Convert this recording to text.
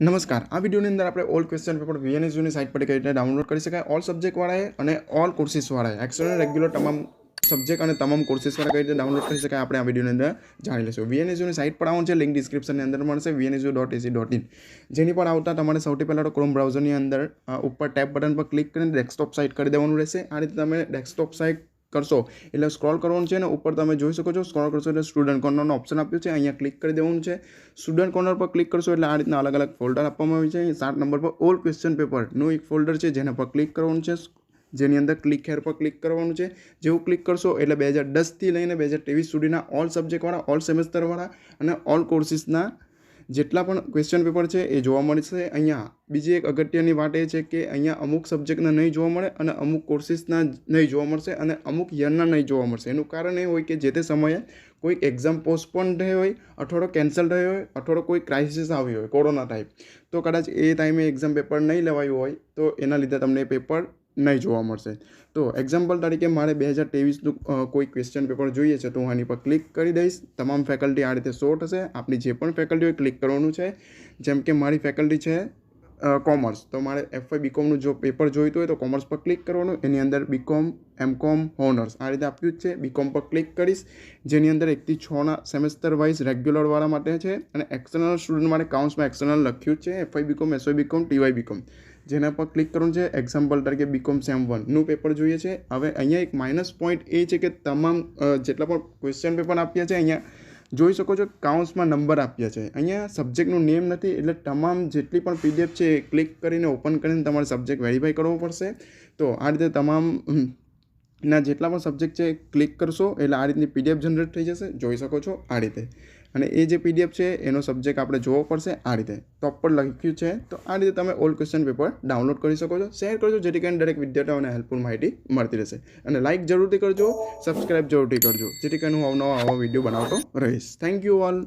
નમસ્કાર. આ વિડીયોની અંદર આપણે ઓલ ક્વેશ્ચન પેપર વીએનએસયુની સાઇટ પર કઈ રીતે ડાઉનલોડ કરી શકાય ઓલ સબ્જેક્ટવાળાએ અને ઓલ કોર્સિસવાળાએ એક્સટર્નલ રેગ્યુલર તમામ સબ્જેક્ટ અને તમામ કોર્સિસવાળા કઈ રીતે ડાઉનલોડ કરી શકાય આપણે આ વિડીયોની અંદર જાણી લઈશું વીએનએસયુની સાઇટ પર આવવાનું છે લિંક ડિસ્ક્રિપ્શનની અંદર મળશે VNSU dot AC dot in જેની પર આવતા તમારે સૌથી પહેલાં તો ક્રોમ બ્રાઉઝરની અંદર ઉપર ટેપ બટન પર ક્લિક કરીને ડેસ્કટોપ સાઇટ કરી દેવાનું રહેશે. આ રીતે તમે ડેસ્કટોપ સાઇટ કરશો. એટલે સ્ક્રોલ કરવાનું છે અને ઉપર તમે જોઈ શકો છો સ્ક્રોલ કરશો એટલે સ્ટુડન્ટ કોર્નરનો ઓપ્શન આપ્યો છે. અહીંયા ક્લિક કરી દેવાનું છે. સ્ટુડન્ટ કોર્નર પર ક્લિક કરશો એટલે આ રીતના અલગ અલગ ફોલ્ડર આપવામાં આવે છે. સાત નંબર પર ઓલ ક્વેશ્ચન પેપરનું એક ફોલ્ડર છે, જેના પર ક્લિક કરવાનું છે. જેની અંદર ક્લિક હેર પર ક્લિક કરવાનું છે. જેવું ક્લિક કરશો એટલે બે હજાર દસથી લઈને બે હજાર ત્રેવીસ સુધીના ઓલ સબ્જેક્ટવાળા ઓલ સેમેસ્ટરવાળા અને ઓલ કોર્સિસના જેટલા પણ ક્વેશ્ચન પેપર છે એ જોવા મળશે અહીંયા બીજી એક અગત્યની વાત એ છે કે અહીંયા અમુક સબ્જેક્ટના નહીં જોવા મળે અને અમુક કોર્સિસના નહીં જોવા મળશે અને અમુક યરના નહીં જોવા મળશે. એનું કારણ એ હોય કે જે તે સમયે કોઈ એક્ઝામ પોસ્ટપોન થઈ હોય અઠવાડો કેન્સલ થયો હોય અઠવાડો કોઈ ક્રાઇસિસ આવી હોય કોરોના ટાઈપ તો કદાચ એ ટાઈમે એક્ઝામ પેપર નહીં લેવાયું હોય, તો એના લીધે તમને પેપર નહીં જોવા મળશે. તો એક્ઝામ્પલ તરીકે મારે બે હજાર ત્રેવીસનું કોઈ ક્વેશ્ચન પેપર જોઈએ છે, તો હું આની પર ક્લિક કરી દઈશ. તમામ ફેકલ્ટી આ રીતે શો થશે આપણી જે પણ ફેકલ્ટી હોય ક્લિક કરવાનું છે. જેમ કે મારી ફેકલ્ટી છે કોમર્સ તો મારે એફઆઈ બીકોમનું જો પેપર જોઈતું હોય તો કોમર્સ પર ક્લિક કરવાનું. એની અંદર બીકોમ એમકોમ હોનર્સ આ રીતે આપ્યું જ છે. બીકોમ પર ક્લિક કરીશ. જેની અંદર એકથી છના સેમેસ્ટર વાઇઝ રેગ્યુલરવાળા માટે છે. અને એક્સટર્નલ સ્ટુડન્ટ માટે કાઉન્ટ્સમાં એક્સટર્નલ લખ્યું છે. FY BCom SY BCom TY BCom જેના પર ક્લિક કરવાનું છે એક્ઝામ્પલ તરીકે બીકોમ સેમ વનનું પેપર જોઈએ છે. હવે અહીંયા એક માઇનસ પોઈન્ટ એ છે કે તમામ જેટલા પણ ક્વેશ્ચન પેપર આપ્યા છે, અહીંયા જોઈ શકો છો કાઉન્ટ્સમાં નંબર આપ્યા છે. અહીંયા સબ્જેક્ટનું નેમ નથી, એટલે તમામ જેટલી પણ પીડીએફ છે એ ક્લિક કરીને ઓપન કરીને તમારે સબ્જેક્ટ વેરીફાઈ કરવો પડશે. તો આ રીતે તમામ ના જેટલા પણ સબ્જેક્ટ છે ક્લિક કરશો, એટલે આ રીતની પીડીએફ જનરેટ થઈ જશે. જોઈ શકો છો આ રીતે. અને એ જે પીડીએફ છે, એનો સબ્જેક્ટ આપણે જોવો પડશે આ રીતે. ટોપ પર લખ્યું છે, તો આ રીતે તમે ઓલ ક્વેશ્ચન પેપર ડાઉનલોડ કરી શકો છો. શેર કરજો જેથી કરીને દરેક વિદ્યાર્થીઓને હેલ્પફુલ માહિતી મળતી રહેશે. અને લાઇક જરૂરથી કરજો સબસ્ક્રાઇબ જરૂરથી કરજો, જેથી કરીને હું અવનવા આવા વીડિયો બનાવતો રહીશ. Thank you all